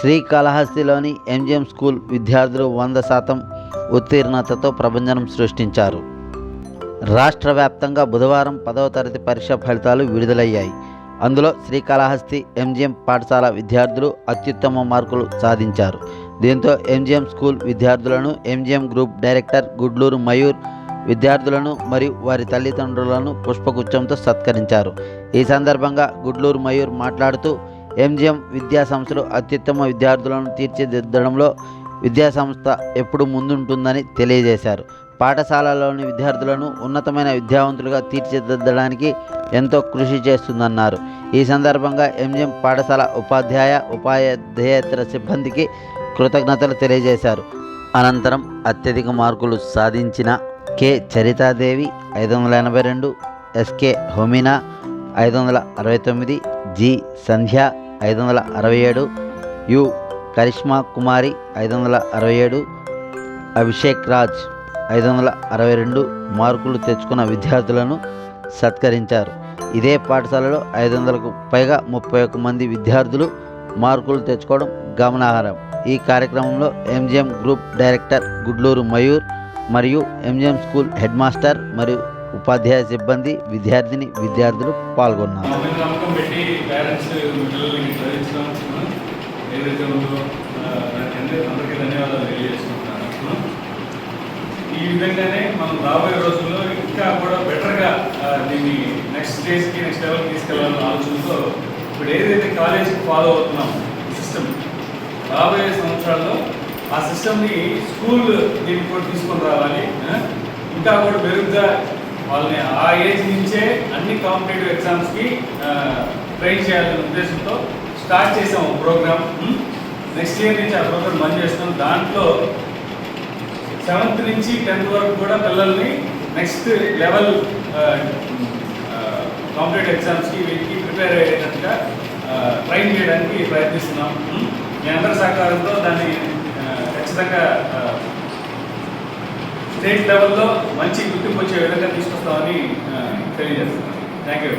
శ్రీకాళహస్తిలోని MGM school విద్యార్థులు వంద శాతం ఉత్తీర్ణతతో ప్రభంజనం సృష్టించారు. రాష్ట్ర వ్యాప్తంగా బుధవారం పదవ తరగతి పరీక్ష ఫలితాలు విడుదలయ్యాయి. అందులో శ్రీకాళహస్తి ఎంజిఎం పాఠశాల విద్యార్థులు అత్యుత్తమ మార్కులు సాధించారు. దీంతో ఎంజిఎం స్కూల్ విద్యార్థులను MGM group director Gudluru Mayur విద్యార్థులను మరియు వారి తల్లిదండ్రులను పుష్పగుచ్చంతో సత్కరించారు. ఈ సందర్భంగా గుడ్లూరు మయూర్ మాట్లాడుతూ ఎంజిఎం విద్యా సంస్థలు అత్యుత్తమ విద్యార్థులను తీర్చిదిద్దడంలో విద్యాసంస్థ ఎప్పుడు ముందుంటుందని తెలియజేశారు. పాఠశాలలోని విద్యార్థులను ఉన్నతమైన విద్యావంతులుగా తీర్చిదిద్దడానికి ఎంతో కృషి చేస్తుందన్నారు. ఈ సందర్భంగా ఎంజిఎం పాఠశాల ఉపాధ్యాయ ఉపాధ్యాయేతర సిబ్బందికి కృతజ్ఞతలు తెలియజేశారు. అనంతరం అత్యధిక మార్కులు సాధించిన కె. చరితాదేవి ఐదు వందల ఎనభై రెండు ఎస్కే హోమినా ఐదు వందల అరవై తొమ్మిది జి. సంధ్య ఐదు వందల అరవై ఏడు. యు. కరిష్మా కుమారి ఐదు వందల అరవై ఏడు. అభిషేక్ రాజ్ ఐదు వందల అరవై రెండు. మార్కులు తెచ్చుకున్న విద్యార్థులను సత్కరించారు. ఇదే పాఠశాలలో ఐదు వందలకు పైగా ముప్పై ఒక్క మంది విద్యార్థులు మార్కులు తెచ్చుకోవడం గమనార్హం. ఈ కార్యక్రమంలో MGM group director Gudluru Mayur మరియు ఎంజిఎం స్కూల్ హెడ్ మాస్టర్ మరియు ఉపాధ్యాయ సిబ్బంది విద్యార్థిని విద్యార్థులు పాల్గొన్నారు. నమ్మకం పెట్టి పేరెంట్స్ పిల్లల్ని చదివించడం ఏదైతే ఉందో ఆ, అందరికీ ధన్యవాదాలు తెలియజేసుకుంటున్నాను ఈ విధంగానే మనం రాబోయే రోజుల్లో ఇంకా కూడా బెటర్గా దీన్ని నెక్స్ట్ స్టేజ్కి నెక్స్ట్ లెవెల్కి తీసుకెళ్ళాలన్న ఆలోచనతో ఇప్పుడు ఏదైతే కాలేజ్కి ఫాలో అవుతున్నాం సిస్టమ్ రాబోయే సంవత్సరాల్లో ఆ సిస్టమ్ని స్కూల్ దీనికి కూడా తీసుకొని రావాలి ఇంకా కూడా మెరుగ్గా వాళ్ళని ఆ ఏజ్ నుంచే అన్ని కాంపిటేటివ్ ఎగ్జామ్స్కి ట్రైన్ చేయాలనే ఉద్దేశంతో స్టార్ట్ చేసాం ప్రోగ్రామ్ నెక్స్ట్ ఇయర్ నుంచి ఆ ప్రోగ్రామ్ బంద్ చేస్తాం దాంట్లో సెవెంత్ నుంచి టెన్త్ వరకు కూడా పిల్లల్ని నెక్స్ట్ లెవెల్ కాంపిటేటివ్ ఎగ్జామ్స్కి వీటికి ప్రిపేర్ అయ్యేటట్టుగా ట్రైన్ చేయడానికి ప్రయత్నిస్తున్నాం. మీ అందరి సహకారంతో దాన్ని ఖచ్చితంగా స్టేట్ లెవెల్లో మంచి గుర్తింపు వచ్చే విధంగా తీసుకొస్తామని ఆ, తెలియజేస్తున్నాను. Thank you